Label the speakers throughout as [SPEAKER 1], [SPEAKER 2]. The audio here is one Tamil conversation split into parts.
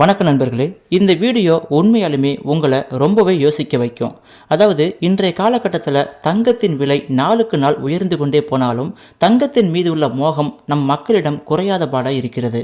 [SPEAKER 1] வணக்க நண்பர்களே இந்த வீடியோ உண்மையாலுமே உங்களை ரொம்பவே யோசிக்க வைக்கும். அதாவது இன்றைய காலகட்டத்தில் தங்கத்தின் விலை நாளுக்கு நாள் உயர்ந்து கொண்டே போனாலும் தங்கத்தின் மீது உள்ள மோகம் நம் மக்களிடம் குறையாத பாடாக இருக்கிறது.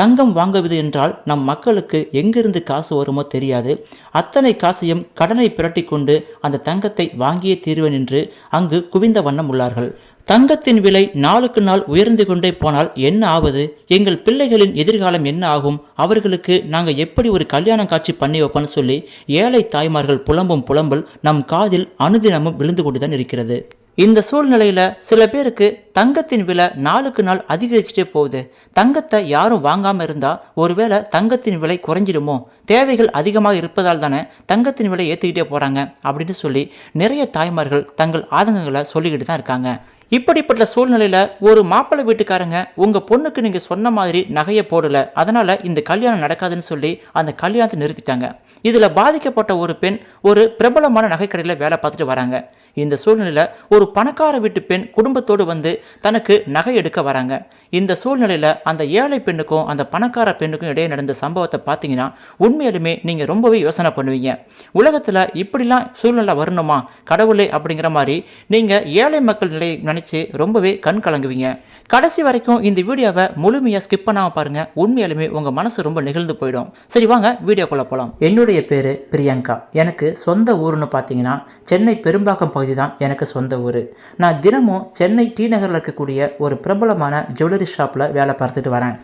[SPEAKER 1] தங்கம் வாங்குவது என்றால் நம் மக்களுக்கு எங்கிருந்து காசு வருமோ தெரியாது. அத்தனை காசையும் கடனை புரட்டி கொண்டு அந்த தங்கத்தை வாங்கியே தீர்வேன் என்று அங்கு குவிந்த வண்ணம் உள்ளார்கள். தங்கத்தின் விலை நாளுக்கு நாள் உயர்ந்து கொண்டே போனால் என்ன ஆவது? எங்கள் பிள்ளைகளின் எதிர்காலம் என்ன ஆகும்? அவர்களுக்கு நாங்கள் எப்படி ஒரு கல்யாண காட்சி பண்ணி வைப்போம்னு சொல்லி ஏழை தாய்மார்கள் புலம்பும் புலம்பல் நம் காதில் அனுதினமும் விழுந்து கொண்டுதான் இருக்கிறது. இந்த சூழ்நிலையில் சில பேருக்கு தங்கத்தின் விலை நாளுக்கு நாள் அதிகரிச்சுட்டே போகுது. தங்கத்தை யாரும் வாங்காமல் இருந்தால் ஒருவேளை தங்கத்தின் விலை குறைஞ்சிடுமோ? தேவைகள் அதிகமாக இருப்பதால் தானே தங்கத்தின் விலை ஏற்றிக்கிட்டே போகிறாங்க அப்படின்னு சொல்லி நிறைய தாய்மார்கள் தங்கள் ஆதங்கங்களை சொல்லிக்கிட்டு தான் இருக்காங்க. இப்படிப்பட்ட சூழ்நிலையில் ஒரு மாப்பிள்ளை வீட்டுக்காரங்க உங்கள் பொண்ணுக்கு நீங்கள் சொன்ன மாதிரி நகையை போடலை. அதனால் இந்த கல்யாணம் நடக்காதுன்னு சொல்லி அந்த கல்யாணத்தை நிறுத்திட்டாங்க. இதில் பாதிக்கப்பட்ட ஒரு பெண் ஒரு பிரபலமான நகைக்கடையில் வேலை பார்த்துட்டு வராங்க. இந்த சூழ்நிலையில் ஒரு பணக்கார வீட்டு பெண் குடும்பத்தோடு வந்து தனக்கு நகை எடுக்க வராங்க. இந்த சூழ்நிலையில் அந்த ஏழை பெண்ணுக்கும் அந்த பணக்கார பெண்ணுக்கும் இடையே நடந்த சம்பவத்தை பார்த்தீங்கன்னா உண்மையிலுமே நீங்கள் ரொம்பவே யோசனை பண்ணுவீங்க. உலகத்தில் இப்படிலாம் சூழ்நிலை வரணுமா? கடவுளே அப்படிங்கிற மாதிரி நீங்கள் ஏழை மக்கள் நிலையை நினச்சி ரொம்பவே கண் கலங்குவீங்க. கடைசி வரைக்கும் இந்த வீடியோவை முழுமையாக ஸ்கிப் பண்ணாமல் பாருங்கள் உண்மையாலுமே உங்கள் மனசு ரொம்ப நெகிழ்ந்து போயிடும். சரி வாங்க வீடியோக்குள்ளே போகலாம் என்னுடைய பேர் பிரியங்கா. எனக்கு சொந்த ஊருன்னு பார்த்தீங்கன்னா சென்னை பெரும்பாக்கம் பகுதி தான் எனக்கு சொந்த ஊர். நான் தினமும் சென்னை டி நகரில் இருக்கக்கூடிய ஒரு பிரபலமான ஜுவல்லரி ஷாப்பில் வேலை பார்த்துட்டு வரேன்.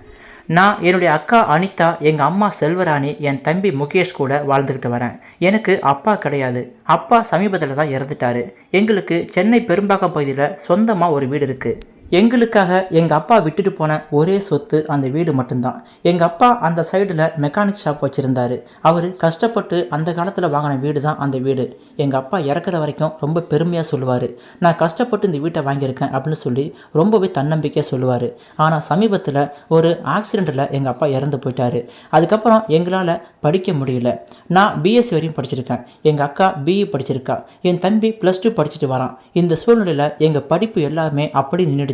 [SPEAKER 1] நான் என்னுடைய அக்கா அனிதா எங்கள் அம்மா செல்வராணி என் தம்பி முகேஷ் கூட வாழ்ந்துக்கிட்டு வரேன். எனக்கு அப்பா கிடையாது. அப்பா சமீபத்தில் தான் இறந்துட்டாரு. எங்களுக்கு சென்னை பெரும்பாக்கம் பகுதியில் சொந்தமாக ஒரு வீடு இருக்குது எங்களுக்காக எங்கள் அப்பா விட்டுட்டு போன ஒரே சொத்து அந்த வீடு மட்டும்தான். எங்கள் அப்பா அந்த சைடில் மெக்கானிக் ஷாப் வச்சுருந்தாரு. அவர் கஷ்டப்பட்டு அந்த காலத்தில் வாங்கின வீடு தான் அந்த வீடு. எங்கள் அப்பா இறக்குற வரைக்கும் ரொம்ப பெருமையாக சொல்லுவார். நான் கஷ்டப்பட்டு இந்த வீட்டை வாங்கியிருக்கேன் அப்படின்னு சொல்லி ரொம்பவே தன்னம்பிக்கையாக சொல்லுவார். ஆனால் சமீபத்தில் ஒரு ஆக்சிடெண்ட்டில் எங்கள் அப்பா இறந்து போயிட்டார். அதுக்கப்புறம் எங்களால் படிக்க முடியல. நான் பிஎஸ்சி வரையும் படிச்சிருக்கேன். எங்கள் அக்கா பிஇ படிச்சிருக்கா. என் தம்பி ப்ளஸ் டூ படிச்சுட்டு வரான். இந்த சூழ்நிலையில் எங்கள் படிப்பு எல்லாமே அப்படி நின்றுடுச்சு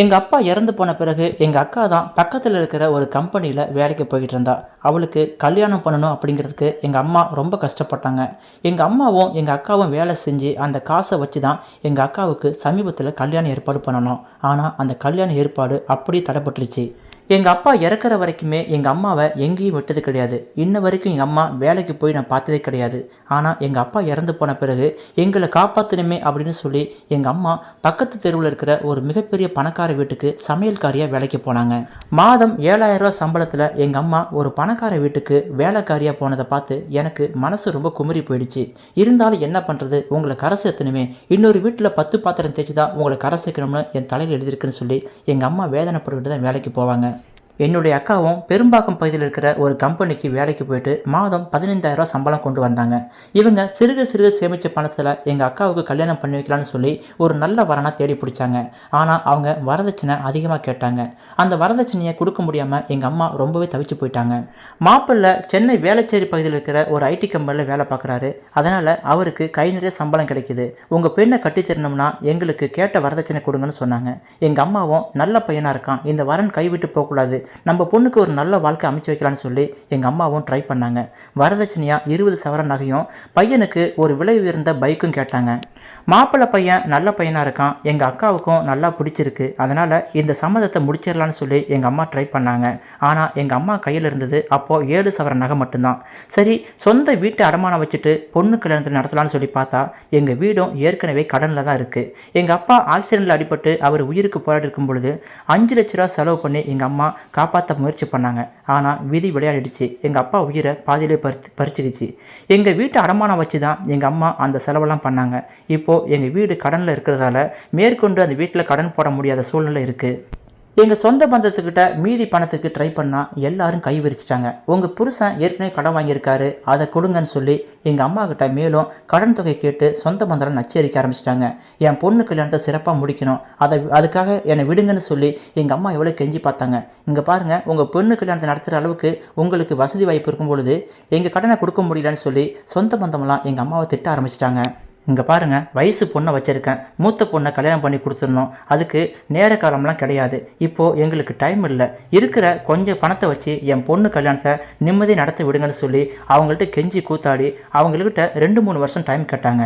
[SPEAKER 1] எங்கள் அப்பா இறந்து போன பிறகு எங்கள் அக்கா தான் பக்கத்தில் இருக்கிற ஒரு கம்பெனியில் வேலைக்கு போய்கிட்டு இருந்தா. அவளுக்கு கல்யாணம் பண்ணணும் அப்படிங்கிறதுக்கு எங்கள் அம்மா ரொம்ப கஷ்டப்பட்டாங்க. எங்கள் அம்மாவும் எங்கள் அக்காவும் வேலை செஞ்சு அந்த காசை வச்சு தான் எங்கள் அக்காவுக்கு சமீபத்தில் கல்யாணம் ஏற்பாடு பண்ணணும். ஆனால் அந்த கல்யாண ஏற்பாடு அப்படியே தடைப்பட்டுருச்சு எங்கள் அப்பா இறக்குற வரைக்குமே எங்கள் அம்மாவை எங்கேயும் விட்டது கிடையாது. இன்ன வரைக்கும் எங்கள் அம்மா வேலைக்கு போய் நான் பார்த்ததே கிடையாது. ஆனால் எங்கள் அப்பா இறந்து போன பிறகு எங்களை காப்பாற்றணுமே அப்படின்னு சொல்லி எங்கள் அம்மா பக்கத்து தெருவில் இருக்கிற ஒரு மிகப்பெரிய பணக்கார வீட்டுக்கு சமையல்காரியாக வேலைக்கு போனாங்க. மாதம் ஏழாயிரம் ரூபாய் சம்பளத்தில் எங்கள் அம்மா ஒரு பணக்கார வீட்டுக்கு வேலைக்காரியாக போனதை பார்த்து எனக்கு மனசு ரொம்ப குமுறி போயிடுச்சு. இருந்தாலும் என்ன பண்ணுறது உங்களை கரை சேர்த்தணுமே இன்னொரு வீட்டில் பத்து பாத்திரம் தேய்ச்சி தான் உங்களை கரை சேர்க்கணும்னு என் தலையில் எழுதியிருக்குன்னு சொல்லி எங்கள் அம்மா வேதனைப்பட்டுக்கிட்டு தான் வேலைக்கு போவாங்க. என்னுடைய அக்காவும் பெரும்பாக்கம் பகுதியில் இருக்கிற ஒரு கம்பெனிக்கு வேலைக்கு போயிட்டு மாதம் பதினைந்தாயிரரூவா சம்பளம் கொண்டு வந்தாங்க. இவங்க சிறுக சிறுக சேமித்த பணத்தில் எங்கள் அக்காவுக்கு கல்யாணம் பண்ணி வைக்கலான்னு சொல்லி ஒரு நல்ல வரனாக தேடி பிடிச்சாங்க. ஆனால் அவங்க வரதட்சணை அதிகமாக கேட்டாங்க. அந்த வரதட்சணையை கொடுக்க முடியாமல் எங்கள் அம்மா ரொம்பவே தவிச்சு போயிட்டாங்க. மாப்பிள்ளை சென்னை வேளச்சேரி பகுதியில் இருக்கிற ஒரு ஐடி கம்பெனியில் வேலை பார்க்குறாரு. அதனால் அவருக்கு கை நிறைய சம்பளம் கிடைக்குது. உங்கள் பெண்ணை கட்டித்தரணும்னா எங்களுக்கு கேட்ட வரதட்சணை கொடுங்கன்னு சொன்னாங்க. எங்கள் அம்மாவும் நல்ல பையனாக இருக்கான். இந்த வரன் கைவிட்டு போகக்கூடாது. நம்ம பொண்ணுக்கு ஒரு நல்ல வாழ்க்கை அமைச்சு வைக்கலான்னு சொல்லி எங்கள் அம்மாவும் ட்ரை பண்ணாங்க. வரதட்சணையாக இருபது சவரன் நகையும் பையனுக்கு ஒரு விலை உயர்ந்த பைக்கும் கேட்டாங்க. மாப்பிள்ளை பையன் நல்ல பையனாக இருக்கான். எங்கள் அக்காவுக்கும் நல்லா பிடிச்சிருக்கு. அதனால் இந்த சம்மதத்தை முடிச்சிடலான்னு சொல்லி எங்கள் அம்மா ட்ரை பண்ணாங்க. ஆனால் எங்கள் அம்மா கையில் இருந்தது அப்போது ஏழு சவர நகை மட்டும்தான். சரி சொந்த வீட்டை அடமானம் வச்சுட்டு பொண்ணு கல்யாணத்தில் நடத்தலான்னு சொல்லி பார்த்தா எங்கள் வீடும் ஏற்கனவே கடனில் தான் இருக்குது எங்கள் அப்பா ஆக்சிடெண்ட்டில் அடிபட்டு அவர் உயிருக்கு போராடி இருக்கும் பொழுது அஞ்சு லட்ச ரூபா செலவு பண்ணி எங்கள் அம்மா காப்பாற்ற முயற்சி பண்ணாங்க. ஆனால் விதி விளையாடிடுச்சு. எங்கள் அப்பா உயிரை பாதியிலே பறித்து பறிச்சிடுச்சு எங்கள் வீட்டை அடமானம் வச்சு தான் எங்கள் அம்மா அந்த செலவெல்லாம் பண்ணாங்க. இப்போது எங்கள் வீடு கடனில் இருக்கிறதால மேற்கொண்டு அந்த வீட்டில் கடன் போட முடியாத சூழ்நிலை இருக்குது எங்கள் சொந்த பந்தத்துக்கிட்ட மீதி பணத்துக்கு ட்ரை பண்ணால் எல்லாரும் கை விரிச்சிட்டாங்க. உங்கள் புருஷன் ஏற்கனவே கடன் வாங்கியிருக்காரு அதை கொடுங்கன்னு சொல்லி எங்கள் அம்மா கிட்ட மேலும் கடன் தொகை கேட்டு சொந்த பந்தம் நச்சரிக்க ஆரம்பிச்சிட்டாங்க. என் பொண்ணு கல்யாணத்தை சிறப்பாக முடிக்கணும். அதை அதுக்காக என்னை விடுங்கன்னு சொல்லி எங்கள் அம்மா எவ்வளோ கெஞ்சி பார்த்தாங்க. இங்கே பாருங்கள் உங்கள் பொண்ணு கல்யாணத்தை நடத்துகிற அளவுக்கு உங்களுக்கு வசதி வாய்ப்பு இருக்கும் பொழுது எங்கள் கடனை கொடுக்க முடியலன்னு சொல்லி சொந்த பந்தமெல்லாம் எங்கள் அம்மாவை திட்ட ஆரம்பிச்சிட்டாங்க. இங்கே பாருங்க வயசு பொண்ணை வச்சுருக்கேன். மூத்த பொண்ணை கல்யாணம் பண்ணி கொடுத்துருந்தோம் அதுக்கு நேர காலம்லாம் கிடையாது. இப்போது எங்களுக்கு டைம் இல்லை. இருக்கிற கொஞ்சம் பணத்தை வச்சு என் பொண்ணு கல்யாணத்தை நிம்மதி நடத்தி விடுங்கன்னு சொல்லி அவங்கள்ட்ட கெஞ்சி கூத்தாடி அவங்கக்கிட்ட ரெண்டு மூணு வருஷம் டைம் கேட்டாங்க.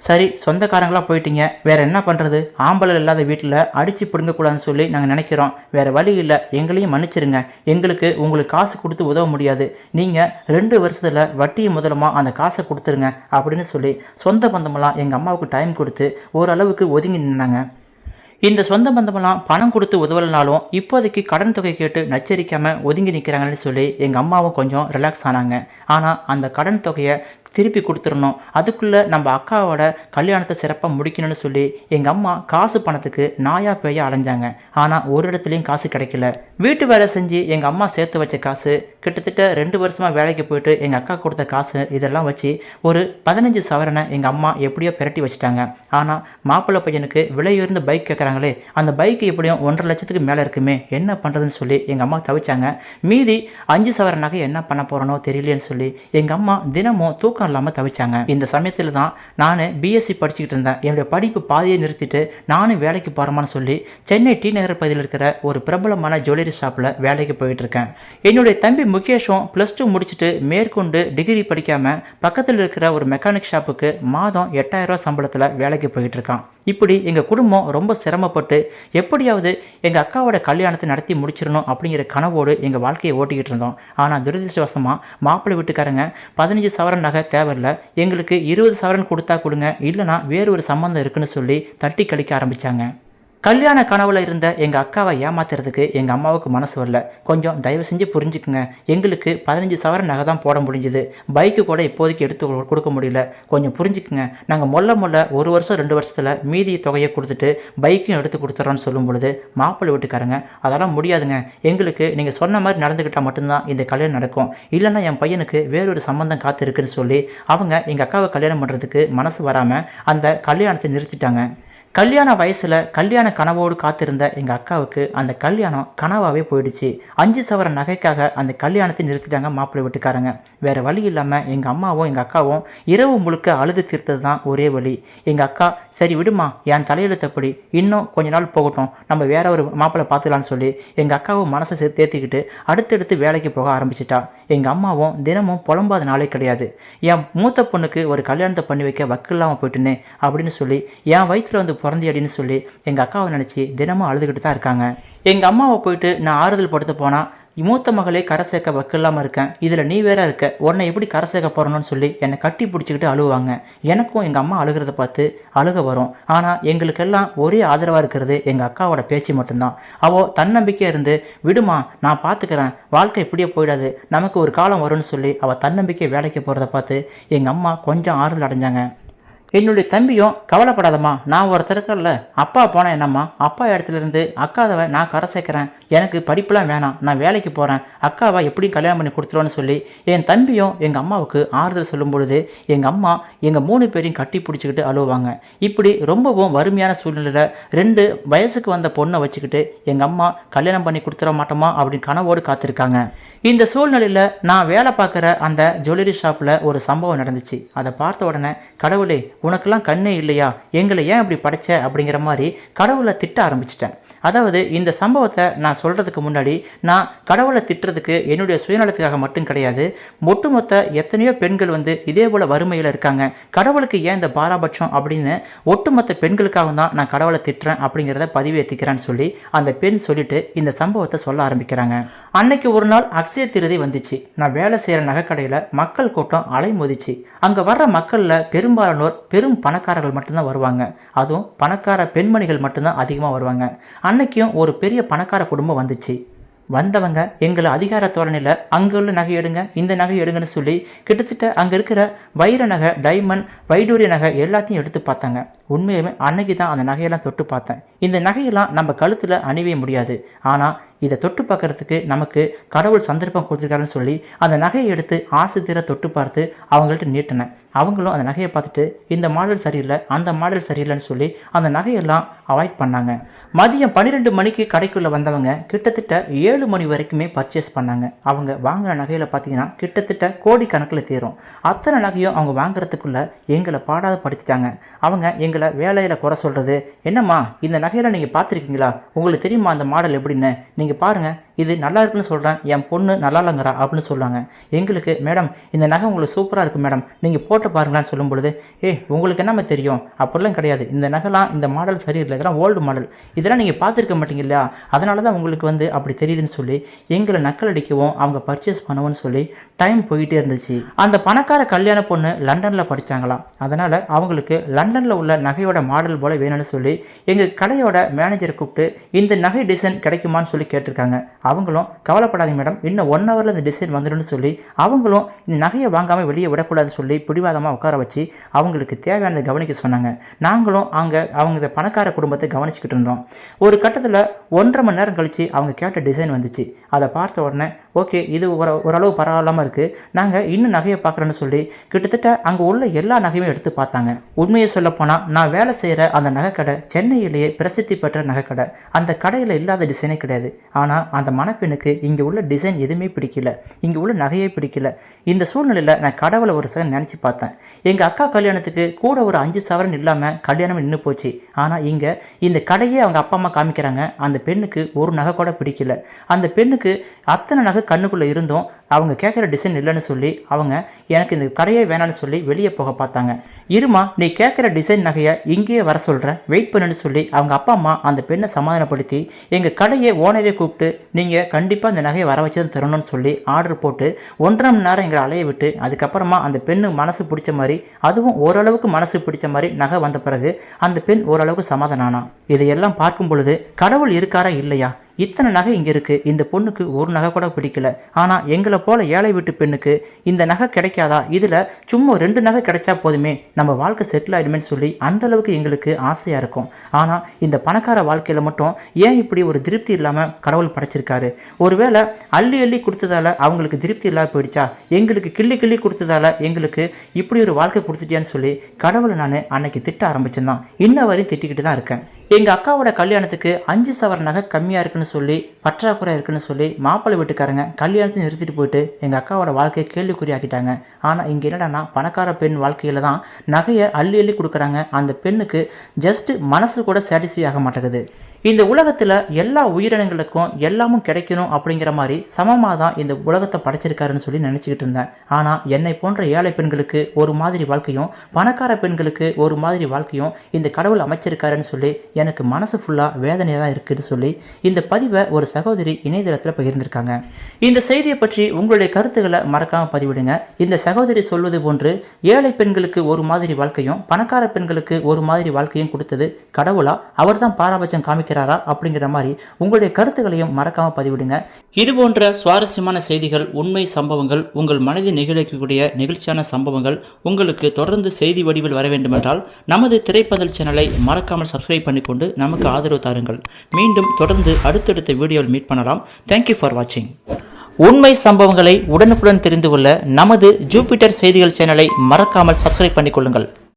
[SPEAKER 1] சரி சொந்தக்காரங்களாக போயிட்டீங்க. வேற என்ன பண்ணுறது ஆம்பளை இல்லாத வீட்டில் அடித்து பிடுங்கக்கூடாதுன்னு சொல்லி நாங்கள் நினைக்கிறோம். வேற வழி இல்லை. எங்களையும் மன்னிச்சிருங்க. எங்களுக்கு உங்களுக்கு காசு கொடுத்து உதவ முடியாது. நீங்கள் ரெண்டு வருஷத்தில் வட்டி முதலமாக அந்த காசை கொடுத்துருங்க அப்படின்னு சொல்லி சொந்த பந்தமெல்லாம் எங்கள் அம்மாவுக்கு டைம் கொடுத்து ஓரளவுக்கு ஒதுங்கி நின்னாங்க. இந்த சொந்த பந்தமெல்லாம் பணம் கொடுத்து உதவலைனாலும் இப்போதைக்கு கடன் தொகை கேட்டு நச்சரிக்காமல் ஒதுங்கி நிற்கிறாங்கன்னு சொல்லி எங்கள் அம்மாவும் கொஞ்சம் ரிலாக்ஸ் ஆனாங்க. ஆனால் அந்த கடன் தொகையை திருப்பி கொடுத்துடணும். அதுக்குள்ளே நம்ம அக்காவோட கல்யாணத்தை சிறப்பாக முடிக்கணும்னு சொல்லி எங்கள் அம்மா காசு பணத்துக்கு நாயா பேய அலைஞ்சாங்க. ஆனால் ஒரு இடத்துலையும் காசு கிடைக்கல. வீட்டு வேலை செஞ்சு எங்கள் அம்மா சேர்த்து வச்ச காசு கிட்டத்தட்ட ரெண்டு வருஷமாக வேலைக்கு போயிட்டு எங்கள் அக்கா கொடுத்த காசு இதெல்லாம் வச்சு ஒரு பதினஞ்சு சவரனை எங்கள் அம்மா எப்படியோ பிரட்டி வச்சுட்டாங்க. ஆனால் மாப்பிள்ளை பையனுக்கு விலையுயர்ந்த பைக் கேட்குறாங்களே அந்த பைக் எப்படியும் ஒன்றரை லட்சத்துக்கு மேலே இருக்குமே என்ன பண்ணுறதுன்னு சொல்லி எங்கள் அம்மா தவிச்சாங்க. மீதி அஞ்சு சவரனாக என்ன பண்ண போகிறனோ தெரியலையேன்னு சொல்லி எங்கள் அம்மா தினமும் தூக்கம் இல்லாமல் தவிச்சாங்க. இந்த சமயத்தில் தான் நான் பிஎஸ்சி படிச்சுக்கிட்டு இருந்தேன். என்னுடைய படிப்பு பாதியை நிறுத்திட்டு நானும் வேலைக்கு போகிறோமான்னு சொல்லி சென்னை டி நகர் பகுதியில் இருக்கிற ஒரு பிரபலமான ஜுவல்லரி ஷாப்பில் வேலைக்கு போயிட்டு இருக்கேன். என்னுடைய தம்பி முகேஷும் ப்ளஸ் டூ முடிச்சுட்டு மேற்கொண்டு டிகிரி படிக்காமல் பக்கத்தில் இருக்கிற ஒரு மெக்கானிக் ஷாப்புக்கு மாதம் எட்டாயிரம் ரூபா சம்பளத்தில் வேலைக்கு போயிட்டு இருக்கான். இப்படி எங்கள் குடும்பம் ரொம்ப சிரமப்பட்டு எப்படியாவது எங்கள் அக்காவோட கல்யாணத்தை நடத்தி முடிச்சிடணும் அப்படிங்கிற கனவோடு எங்கள் வாழ்க்கையை ஓட்டிக்கிட்டு இருந்தோம். ஆனால் துரதிருஷ்டவசமாக மாப்பிள்ளை வீட்டுக்காரங்க பதினஞ்சு சவரன் நகை தேவையில்லை எங்களுக்கு இருபது சவரன் கொடுத்தா கொடுங்க இல்லைனா வேறு ஒரு சம்மந்தம் இருக்குன்னு சொல்லி தட்டி கழிக்க ஆரம்பித்தாங்க கல்யாண கனவுல இருந்த எங்கள் அக்காவை ஏமாத்துறதுக்கு எங்கள் அம்மாவுக்கு மனசு வரல. கொஞ்சம் தயவு செஞ்சு புரிஞ்சுக்குங்க. எங்களுக்கு பதினஞ்சு சவர நகை தான் போட முடிஞ்சுது. பைக்கு கூட இப்போதைக்கு எடுத்து கொடுக்க முடியல. கொஞ்சம் புரிஞ்சுக்குங்க. நாங்கள் மொல்ல மொல்ல ஒரு வருஷம் ரெண்டு வருஷத்தில் மீதி தொகையை கொடுத்துட்டு பைக்கும் எடுத்து கொடுத்துட்றோன்னு சொல்லும் பொழுது மாப்பிள்ளை வீட்டுக்காரங்க அதெல்லாம் முடியாதுங்க. எங்களுக்கு நீங்கள் சொன்ன மாதிரி நடந்துக்கிட்டால் மட்டும்தான் இந்த கல்யாணம் நடக்கும். இல்லைன்னா என் பையனுக்கு வேறொரு சம்பந்தம் காத்து இருக்குன்னு சொல்லி அவங்க எங்கள் அக்காவை கல்யாணம் பண்ணுறதுக்கு மனசு வராமல் அந்த கல்யாணத்தை நிறுத்திட்டாங்க. கல்யாண வயசில் கல்யாண கனவோடு காத்திருந்த எங்கள் அக்காவுக்கு அந்த கல்யாணம் கனவாகவே போயிடுச்சு. அஞ்சு சவர நகைக்காக அந்த கல்யாணத்தை நிறுத்திட்டாங்க மாப்பிள்ளை வீட்டுக்காரங்க. வேறு வழி இல்லாமல் எங்கள் அம்மாவும் எங்கள் அக்காவும் இரவு முழுக்க அழுது தீர்த்தது தான் ஒரே வழி. எங்கள் அக்கா சரி விடுமா என் தலையெழுத்தப்படி இன்னும் கொஞ்ச நாள் போகட்டும். நம்ம வேற ஒரு மாப்பிள்ளை பார்த்துக்கலான்னு சொல்லி எங்கள் அக்காவும் மனசை சே அடுத்தடுத்து வேலைக்கு போக ஆரம்பிச்சிட்டா. எங்கள் அம்மாவும் தினமும் புலம்பாத நாளே கிடையாது. என் மூத்த பொண்ணுக்கு ஒரு கல்யாணத்தை பண்ணி வைக்க வக்கு இல்லாமல் போயிட்டுனே அப்படின்னு சொல்லி என் வயிற்றில் வந்து பிறந்தியடின்னு சொல்லி எங்கள் அக்காவை நினச்சி தினமும் அழுதுகிட்டு தான் இருக்காங்க. எங்கள் அம்மாவை போயிட்டு நான் ஆறுதல் படுத்து போனால் மூத்த மகளே கரை சேர்க்க வக்கில்லாமல் இருக்கேன். இதில் நீ வேற இருக்க. உன்னை எப்படி கரை சேர்க்க போகிறணும்னு சொல்லி என்னை கட்டி பிடிச்சிக்கிட்டு அழுவாங்க. எனக்கும் எங்கள் அம்மா அழுகிறத பார்த்து அழுக வரும். ஆனால் எங்களுக்கெல்லாம் ஒரே ஆதரவாக இருக்கிறது எங்கள் அக்காவோட பேச்சு மட்டும்தான். அவள் தன்னம்பிக்கையாக இருந்து விடுமா நான் பார்த்துக்கிறேன் வாழ்க்கை இப்படியே போயிடாது. நமக்கு ஒரு காலம் வரும்னு சொல்லி அவள் தன்னம்பிக்கை வேலைக்கு போகிறத பார்த்து எங்கள் அம்மா கொஞ்சம் ஆறுதல் அடைஞ்சாங்க. என்னுடைய தம்பியும் கவலைப்படாதம்மா. நான் ஒருத்தர் இருக்கல அப்பா போனால் என்னம்மா? அப்பா இடத்துல இருந்து அக்காவை நான் கரை சேர்க்குறேன். எனக்கு படிப்புலாம் வேணாம் நான் வேலைக்கு போகிறேன் அக்காவை எப்படி கல்யாணம் பண்ணி கொடுத்துருவோன்னு சொல்லி என் தம்பியும் எங்கள் அம்மாவுக்கு ஆறுதல் சொல்லும் பொழுது எங்கள் அம்மா எங்கள் மூணு பேரையும் கட்டி பிடிச்சிக்கிட்டு அழுவாங்க. இப்படி ரொம்பவும் வறுமையான சூழ்நிலையில் ரெண்டு வயசுக்கு வந்த பொண்ணை வச்சுக்கிட்டு எங்கள் அம்மா கல்யாணம் பண்ணி கொடுத்துட மாட்டோமா அப்படின்னு கனவோடு காத்திருக்காங்க. இந்த சூழ்நிலையில் நான் வேலை பார்க்குற அந்த ஜுவல்லரி ஷாப்பில் ஒரு சம்பவம் நடந்துச்சு. அதை பார்த்த உடனே கடவுளே உனக்கெல்லாம் கண்ணே இல்லையா? எங்களை ஏன் இப்படி படைச்ச? அப்படிங்கிற மாதிரி கடவுளை திட்ட ஆரம்பிச்சிட்டேன். அதாவது இந்த சம்பவத்தை நான் சொல்கிறதுக்கு முன்னாடி நான் கடவுளை திட்டுறதுக்கு என்னுடைய சுயநலத்துக்காக மட்டும் கிடையாது. ஒட்டுமொத்த எத்தனையோ பெண்கள் வந்து இதே போல் வறுமையில் இருக்காங்க. கடவுளுக்கு ஏன் இந்த பாராபட்சம் அப்படின்னு ஒட்டுமொத்த பெண்களுக்காக தான் நான் கடவுளை திட்டுறேன் அப்படிங்கிறத பதிவேற்றிக்கிறேன்னு சொல்லி அந்த பெண் சொல்லிட்டு இந்த சம்பவத்தை சொல்ல ஆரம்பிக்கிறாங்க. அன்னைக்கு ஒரு நாள் அக்ஷய திருதி வந்துச்சு. நான் வேலை செய்கிற நகைக்கடையில் மக்கள் கூட்டம் அலைமோதிச்சு. அங்கே வர்ற மக்களில் பெரும்பாலானோர் பெரும் பணக்காரர்கள் மட்டும்தான் வருவாங்க. அதுவும் பணக்கார பெண்மணிகள் மட்டும்தான் அதிகமாக வருவாங்க. அன்னைக்கும் ஒரு பெரிய பணக்கார குடும்பம் வந்துச்சு. வந்தவங்க எங்களை அதிகார தோரணையில் அங்கே உள்ள நகை எடுங்க இந்த நகை எடுங்கன்னு சொல்லி கிட்டத்தட்ட அங்கே இருக்கிற வைர நகை டைமண்ட் வைடூரிய நகை எல்லாத்தையும் எடுத்து பார்த்தாங்க. உண்மையுமே அன்னைக்கு தான் அந்த நகையெல்லாம் தொட்டு பார்த்தேன். இந்த நகையெல்லாம் நம்ம கழுத்தில் அணிவே முடியாது. ஆனால் இதை தொட்டு பார்க்கறதுக்கு நமக்கு கடவுள் சந்தர்ப்பம் கொடுத்துருக்காருன்னு சொல்லி அந்த நகையை எடுத்து ஆசை தீர தொட்டு பார்த்து அவங்கள்ட்ட நீட்டினேன். அவங்களும் அந்த நகையை பார்த்துட்டு இந்த மாடல் சரியில்லை அந்த மாடல் சரியில்லைன்னு சொல்லி அந்த நகையெல்லாம் அவாய்ட் பண்ணாங்க. மதியம் பன்னிரெண்டு மணிக்கு கடைக்குள்ளே வந்தவங்க கிட்டத்தட்ட ஏழு மணி வரைக்குமே பர்ச்சேஸ் பண்ணாங்க. அவங்க வாங்கின நகையில் பார்த்தீங்கன்னா கிட்டத்தட்ட கோடி கணக்கில் தீரும் அத்தனை நகையும் அவங்க வாங்குறதுக்குள்ளே எங்களை பாடாத படுத்திட்டாங்க. அவங்க எங்களை வேலையில் குறை சொல்கிறது என்னம்மா இந்த நகையில் நீங்கள் பார்த்துருக்கீங்களா? உங்களுக்கு தெரியுமா அந்த மாடல் எப்படின்னு? நீங்கள் பாருங்கள் இது நல்லா இருக்குன்னு சொல்கிறேன் என் பொண்ணு நல்லா இல்லைங்கிறா அப்படின்னு சொல்லுவாங்க. எங்களுக்கு மேடம் இந்த நகை உங்களுக்கு சூப்பராக இருக்குது மேடம். நீங்கள் போட்டு பாருங்களான்னு சொல்லும் பொழுது ஏ உங்களுக்கு என்னம்மா தெரியும்? அப்படிலாம் கிடையாது. இந்த நகைலாம் இந்த மாடல் சரியில்லை இதெல்லாம் ஓல்டு மாடல் இதெல்லாம் நீங்கள் பார்த்துருக்க மாட்டீங்க இல்லையா? அதனால தான் உங்களுக்கு வந்து அப்படி தெரியுதுன்னு சொல்லி எங்களை நக்கல் அடிக்கவும் அவங்க பர்ச்சேஸ் பண்ணவும் சொல்லி டைம் போயிட்டே இருந்துச்சு. அந்த பணக்கார கல்யாண பொண்ணு லண்டனில் படித்தாங்களாம் அதனால் அவங்களுக்கு லண்டனில் உள்ள நகையோட மாடல் போல் வேணும்னு சொல்லி எங்கள் கடையோட மேனேஜரை கூப்பிட்டு இந்த நகை டிசைன் கிடைக்குமான்னு சொல்லி கேட்டிருக்காங்க. அவங்களும் கவலைப்படாதீங்க மேடம் இன்னும் ஒன் ஹவரில் இந்த டிசைன் வந்துடும்னு சொல்லி அவங்களும் இந்த நகையை வாங்காமல் வெளியே விடக்கூடாதுன்னு சொல்லி பிடிவாதமாக உட்கார வச்சு அவங்களுக்கு தேவையானதை கவனிக்க சொன்னாங்க. நாங்களும் அங்கே அவங்க இந்த பணக்கார குடும்பத்தை கவனிச்சுக்கிட்டு இருந்தோம். ஒரு கட்டத்தில் ஒன்றரை மணி நேரம் கழித்து அவங்க கேட்ட டிசைன் வந்துச்சு. அதை பார்த்த உடனே ஓகே இது ஒரு ஓரளவு பரவாயில்லாமல் இருக்குது நாங்கள் இன்னும் நகையை பார்க்குறேன்னு சொல்லி கிட்டத்தட்ட அங்கே உள்ள எல்லா நகையும் எடுத்து பார்த்தாங்க. உண்மையை சொல்லப்போனால் நான் வேலை செய்கிற அந்த நகைக்கடை சென்னையிலேயே பிரசித்தி பெற்ற நகைக்கடை. அந்த கடையில் இல்லாத டிசைனே கிடையாது. ஆனால் அந்த மணப்பெண்ணுக்கு இங்கே உள்ள டிசைன் எதுவுமே பிடிக்கல. இங்கே உள்ள நகையே பிடிக்கல. இந்த சூழ்நிலையில் நான் கடவுளை ஒரு செகண்ட் நினச்சி பார்த்தேன். எங்கள் அக்கா கல்யாணத்துக்கு கூட ஒரு அஞ்சு சவரன் இல்லாமல் கல்யாணம் நின்று போச்சு. ஆனால் இங்கே இந்த கடையே அவங்க அப்பா அம்மா காமிக்கிறாங்க. அந்த பெண்ணுக்கு ஒரு நகை கூட பிடிக்கல. அந்த பெண்ணுக்கு அத்தனை நகை கண்ணுக்குள்ளே இருந்தும் அவங்க கேட்குற டிசைன் இல்லைன்னு சொல்லி அவங்க எனக்கு இந்த கடையே வேணாம்னு சொல்லி வெளியே போக பார்த்தாங்க. இருமா நீ கேட்குற டிசைன் நகையை இங்கேயே வர சொல்கிற வெயிட் பண்ணுன்னு சொல்லி அவங்க அப்பா அம்மா அந்த பெண்ணை சமாதானப்படுத்தி எங்கள் கடையை ஓனரே கூப்பிட்டு நீங்கள் கண்டிப்பாக அந்த நகையை வர வச்சு தான் தரணும்னு சொல்லி ஆர்டர் போட்டு ஒன்றரை மணி நேரம் எங்களை அலைய விட்டு அதுக்கப்புறமா அந்த பெண்ணு மனசு பிடிச்ச மாதிரி அதுவும் ஓரளவுக்கு மனசு பிடிச்ச மாதிரி நகை வந்த பிறகு அந்த பெண் ஓரளவுக்கு சமாதானம் ஆனா. இதையெல்லாம் பார்க்கும் பொழுது கடவுள் இருக்காரா இல்லையா? இத்தனை நகை இங்கே இருக்குது இந்த பொண்ணுக்கு ஒரு நகை கூட பிடிக்கல. ஆனால் எங்களை போல ஏழை வீட்டு பெண்ணுக்கு இந்த நகை கிடைக்காதா? இதில் சும்மா ரெண்டு நகை கிடைச்சா போதுமே. நம்ம வாழ்க்கை செட்டில் ஆயிடுமேன்னு சொல்லி அந்தளவுக்கு எங்களுக்கு ஆசையாக இருக்கும். ஆனால் இந்த பணக்கார வாழ்க்கையில் மட்டும் ஏன் இப்படி ஒரு திருப்தி இல்லாமல் கடவுள் படைச்சிருக்காரு? ஒருவேளை அள்ளி அள்ளி கொடுத்ததால அவங்களுக்கு திருப்தி இல்லாத போயிடுச்சா? எங்களுக்கு கிள்ளி கிள்ளி கொடுத்ததால எங்களுக்கு இப்படி ஒரு வாழ்க்கை கொடுத்துட்டியான்னு சொல்லி கடவுளை நான் அன்னைக்கு திட்ட ஆரம்பிச்சிருந்தான் இன்ன வரையும் திட்டிக்கிட்டு தான் இருக்கேன். எங்கள் அக்காவோட கல்யாணத்துக்கு அஞ்சு சவர நகை கம்மியாக இருக்குன்னு சொல்லி பற்றாக்குறை இருக்குன்னு சொல்லி மாப்பிள்ளை வீட்டுக்காரங்க கல்யாணத்தை நிறுத்திட்டு போயிட்டு எங்கள் அக்காவோட வாழ்க்கையை கேள்விக்குறியாக்கிட்டாங்க. ஆனால் இங்கே என்னடான்னா பணக்கார பெண் வாழ்க்கையில் தான் நகையை அள்ளி அள்ளி கொடுக்குறாங்க. அந்த பெண்ணுக்கு ஜஸ்ட்டு மனசு கூட சாட்டிஸ்ஃபை ஆக மாட்டேங்குது. இந்த உலகத்தில் எல்லா உயிரினங்களுக்கும் எல்லாமும் கிடைக்கணும் அப்படிங்கிற மாதிரி சமமாக தான் இந்த உலகத்தை படைச்சிருக்காருன்னு சொல்லி நினச்சிக்கிட்டு இருந்தேன். ஆனால் என்னை போன்ற ஏழை பெண்களுக்கு ஒரு மாதிரி வாழ்க்கையும் பணக்கார பெண்களுக்கு ஒரு மாதிரி வாழ்க்கையும் இந்த கடவுள் அமைச்சிருக்காருன்னு சொல்லி எனக்கு மனசு ஃபுல்லாக வேதனையாக தான் இருக்குதுன்னு சொல்லி இந்த பதிவை ஒரு சகோதரி இணையதளத்தில் பகிர்ந்திருக்காங்க. இந்த செய்தியை பற்றி உங்களுடைய கருத்துக்களை மறக்காமல் பதிவிடுங்க. இந்த சகோதரி சொல்வது போன்று ஏழை பெண்களுக்கு ஒரு மாதிரி வாழ்க்கையும் பணக்கார பெண்களுக்கு ஒரு மாதிரி வாழ்க்கையும் கொடுத்தது கடவுளா? அவர்தான் பாராபட்சம் காமிக்க அப்படிங்கிற மாதிரி உங்களுடைய கருத்துக்களையும் மறக்காமல் பதிவிடுங்க. இது போன்ற சுவாரஸ்யமான செய்திகள் உண்மை சம்பவங்கள் உங்கள் மனதை நெகிழக்கூடிய நிகழ்ச்சியான சம்பவங்கள் உங்களுக்கு தொடர்ந்து செய்தி வடிவில் வர வேண்டுமென்றால் நமது திரைப்பதல் சேனலை மறக்காமல் சப்ஸ்கிரைப் பண்ணிக்கொண்டு நமக்கு ஆதரவு தாருங்கள். மீண்டும் தொடர்ந்து அடுத்தடுத்த வீடியோவில் மீட் பண்ணலாம். தேங்க்யூ ஃபார் வாட்சிங் உண்மை சம்பவங்களை உடனுக்குடன் தெரிந்து கொள்ள நமது ஜூபிட்டர் செய்திகள் சேனலை மறக்காமல் சப்ஸ்கிரைப் பண்ணிக்கொள்ளுங்கள்.